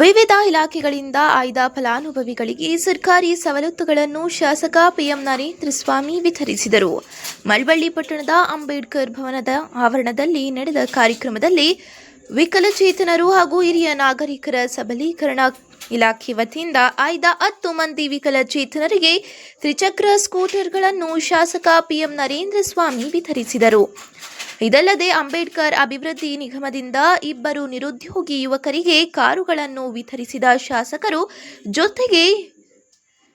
ವಿವಿಧ ಇಲಾಖೆಗಳಿಂದ ಆಯ್ದ ಫಲಾನುಭವಿಗಳಿಗೆ ಸರ್ಕಾರಿ ಸವಲತ್ತುಗಳನ್ನು ಶಾಸಕ ಪಿಎಂ ನರೇಂದ್ರ ಸ್ವಾಮಿ ವಿತರಿಸಿದರು. ಮಳವಳ್ಳಿ ಪಟ್ಟಣದ ಅಂಬೇಡ್ಕರ್ ಭವನದ ಆವರಣದಲ್ಲಿ ನಡೆದ ಕಾರ್ಯಕ್ರಮದಲ್ಲಿ ವಿಕಲಚೇತನರು ಹಾಗೂ ಹಿರಿಯ ನಾಗರಿಕರ ಸಬಲೀಕರಣ ಇಲಾಖೆ ವತಿಯಿಂದ ಆಯ್ದ ಹತ್ತು ಮಂದಿ ವಿಕಲಚೇತನರಿಗೆ ತ್ರಿಚಕ್ರ ಸ್ಕೂಟರ್ಗಳನ್ನು ಶಾಸಕ ಪಿಎಂ ನರೇಂದ್ರ ಸ್ವಾಮಿ ವಿತರಿಸಿದರು. ಇದಲ್ಲದೆ ಅಂಬೇಡ್ಕರ್ ಅಭಿವೃದ್ಧಿ ನಿಗಮದಿಂದ ಇಬ್ಬರು ನಿರುದ್ಯೋಗಿ ಯುವಕರಿಗೆ ಕಾರುಗಳನ್ನು ವಿತರಿಸಿದ ಶಾಸಕರು, ಜೊತೆಗೆ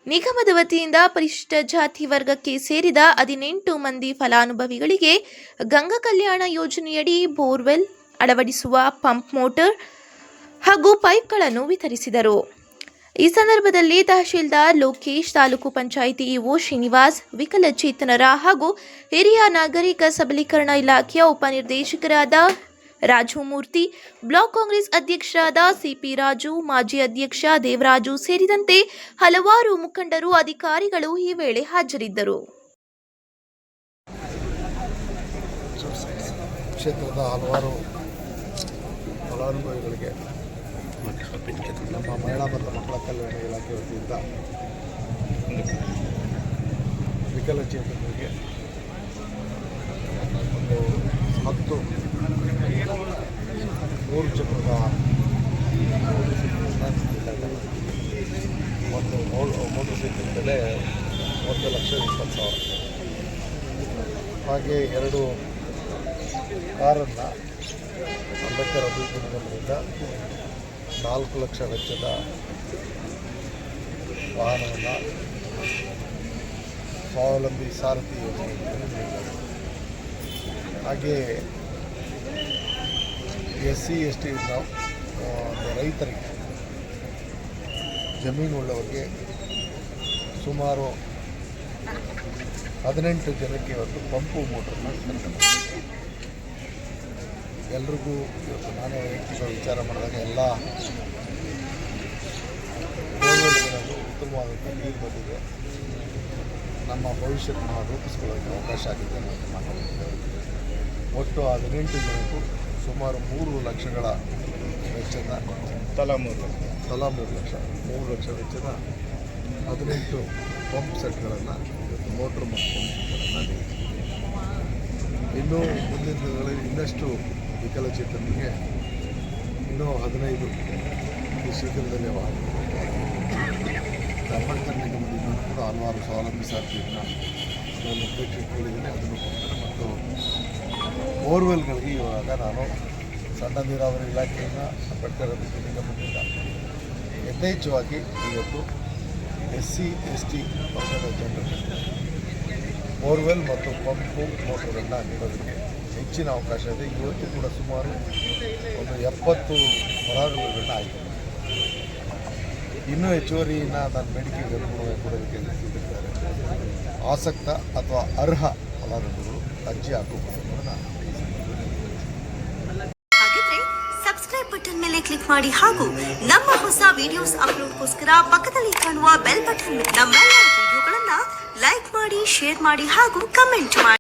ನಿಗಮದ ವತಿಯಿಂದ ಪರಿಶಿಷ್ಟ ಜಾತಿ ವರ್ಗಕ್ಕೆ ಸೇರಿದ ಹದಿನೆಂಟು ಮಂದಿ ಫಲಾನುಭವಿಗಳಿಗೆ ಗಂಗಾ ಕಲ್ಯಾಣ ಯೋಜನೆಯಡಿ ಬೋರ್ವೆಲ್ ಅಳವಡಿಸುವ ಪಂಪ್ ಮೋಟರ್ ಹಾಗೂ ಪೈಪ್ಗಳನ್ನು ವಿತರಿಸಿದರು. ಈ ಸಂದರ್ಭದಲ್ಲಿ ತಹಶೀಲ್ದಾರ್ ಲೋಕೇಶ್ ತಾಲೂಕು ಪಂಚಾಯಿತಿ ಇಒ ಶ್ರೀನಿವಾಸ್, ವಿಕಲಚೇತನರ ಹಾಗೂ ಹಿರಿಯ ನಾಗರಿಕ ಸಬಲೀಕರಣ ಇಲಾಖೆಯ ಉಪನಿರ್ದೇಶಕರಾದ ರಾಜು ಮೂರ್ತಿ ಬ್ಲಾಕ್ ಕಾಂಗ್ರೆಸ್ ಅಧ್ಯಕ್ಷರಾದ ಸಿಪಿ ರಾಜು, ಮಾಜಿ ಅಧ್ಯಕ್ಷ ದೇವರಾಜು ಸೇರಿದಂತೆ ಹಲವಾರು ಮುಖಂಡರು, ಅಧಿಕಾರಿಗಳು ಈ ವೇಳೆ ಹಾಜರಿದ್ದರು. ಕ್ಷೇತ್ರದ ಹಲವಾರು ಫಲಾನುಭವಿಗಳಿಗೆ ನಮ್ಮ ಮಹಿಳಾ ಮತ್ತು ಮಕ್ಕಳ ಕಲ್ಯಾಣ ಇಲಾಖೆ ವತಿಯಿಂದ ವಿಕಲಚೇತನರಿಗೆ ಒಂದು ಹತ್ತು ಮೂರು ಚಕ್ರದ ಒಂದು ಮೋಟರ್ ಸೈಕಲ್ ಬೆಲೆ ಒಂದು ಲಕ್ಷ ಇಪ್ಪತ್ತು ಸಾವಿರ. ಹಾಗೆ ಎರಡು ಕಾರನ್ನು ಅಂಬೇಡ್ಕರ್ ಅಭಿವೃದ್ಧಿ ನಿಗಮದಿಂದ ನಾಲ್ಕು ಲಕ್ಷ ವೆಚ್ಚದ ವಾಹನವನ್ನು ಸ್ವಾವಲಂಬಿ ಸಾರಥಿ ಯೋಜನೆ ಹಾಗೆ ಎಸ್ ಸಿ ಎಸ್ ಟಿ ರೈತರಿಗೆ ಜಮೀನು ಉಳ್ಳವರಿಗೆ ಸುಮಾರು ಹದಿನೆಂಟು ಜನಕ್ಕೆ ಇವತ್ತು ಪಂಪು ಮೋಟ್ರನ್ನ. ಎಲ್ರಿಗೂ ಇವತ್ತು ನಾನೇ ವೈಯಕ್ತಿಕ ವಿಚಾರ ಮಾಡಿದಾಗ ಎಲ್ಲ ಉತ್ತಮವಾದಂಥ ನೀರು ಬಂದಿದೆ. ನಮ್ಮ ಭವಿಷ್ಯವನ್ನು ನಾವು ರೂಪಿಸ್ಕೊಳ್ಳೋಕ್ಕೆ ಅವಕಾಶ ಆಗಿದೆ ಅಂತ ಮಾತಾಡ್ತಿದ್ದೇವೆ ಒಟ್ಟು ಹದಿನೆಂಟು ಜನಕ್ಕೂ ಸುಮಾರು ಮೂರು ಲಕ್ಷಗಳ ವೆಚ್ಚದ ತಲಾ ಮೂರು ಲಕ್ಷ. ತಲಾ ಮೂರು ಲಕ್ಷ ಮೂರು ಲಕ್ಷ ವೆಚ್ಚದ ಹದಿನೆಂಟು ಪಂಪ್ ಸೆಟ್ಗಳನ್ನು ಇವತ್ತು ಮೋಟ್ರ್ ಮತ್ತು ಪಂಪ್ ಸೆಟ್ಗಳನ್ನು ನೀಡಿದ್ದೀವಿ ಇನ್ನೂ ಮುಂದಿನ ದಿನಗಳಲ್ಲಿ ಇನ್ನಷ್ಟು ವಿಕಲಚೇತನರಿಗೆ ಇನ್ನೂ ಹದಿನೈದು ಶೀಘ್ರದಲ್ಲಿ ಅಂಬೇಡ್ಕರ್ ನಿಗಮದಿಂದ ಕೂಡ ಹಲವಾರು ಸ್ವಾವಲಂಬಿ ಸಾಧ್ಯತೆಯನ್ನು ನಿರ್ದೇಶಿಸಿಕೊಂಡಿದ್ದೀನಿ ಅದನ್ನು ಕೊಡ್ತಾರೆ ಮತ್ತು ಬೋರ್ವೆಲ್ಗಳಿಗೆ ಇವಾಗ ನಾನು ಸಣ್ಣ ನೀರಾವರಿ ಇಲಾಖೆಯಿಂದ ಅಂಬೇಡ್ಕರ್ ಅಭಿವೃದ್ಧಿ ನಿಗಮದಿಂದ ಯಥೇಚ್ಛವಾಗಿ ಇವತ್ತು ಎಸ್ ಸಿ ಎಸ್ ಟಿ ವರ್ಗದ ಬೋರ್ವೆಲ್ ಮತ್ತು ಪಂಪು ಮೋಟರನ್ನು ನೀಡೋದಕ್ಕೆ ಹೆಚ್ಚಿನ ಅವಕಾಶ ಇದೆ. ಇವತ್ತು ಕೂಡ ಸುಮಾರು ಒಂದು ಎಪ್ಪತ್ತು ಫಲಾನುಭವಿಗಳನ್ನ ಆಯ್ಕೆ. ಇನ್ನೂ ಹೆಚ್ಚುವರಿನ ನಾನು ಬೇಡಿಕೆಗೆ ಕೊಡೋದಕ್ಕೆ ನಿರ್ಧರಿಸಿದ್ದಾರೆ ಆಸಕ್ತ ಅಥವಾ ಅರ್ಹ ಫಲಾನುಭವಿಗಳು ಅರ್ಜಿ ಹಾಕಬಹುದು ಸಬ್ಸ್ಕ್ರೈಬ್ ಬಟನ್ ಮೇಲೆ ಕ್ಲಿಕ್ ಮಾಡಿ ಹಾಗೂ ನಮ್ಮ ಹೊಸ ವಿಡಿಯೋಸ್ ಅಪ್ಲೋಡ್ಗೋಸ್ಕರ ಪಕ್ಕದಲ್ಲಿ ಕಾಣುವ ಬೆಲ್ ಬಟನ್ ನಮ್ಮ ವಿಡಿಯೋಗಳನ್ನ ಲೈಕ್ ಮಾಡಿ ಶೇರ್ ಮಾಡಿ ಹಾಗೂ ಕಮೆಂಟ್ ಮಾಡಿ.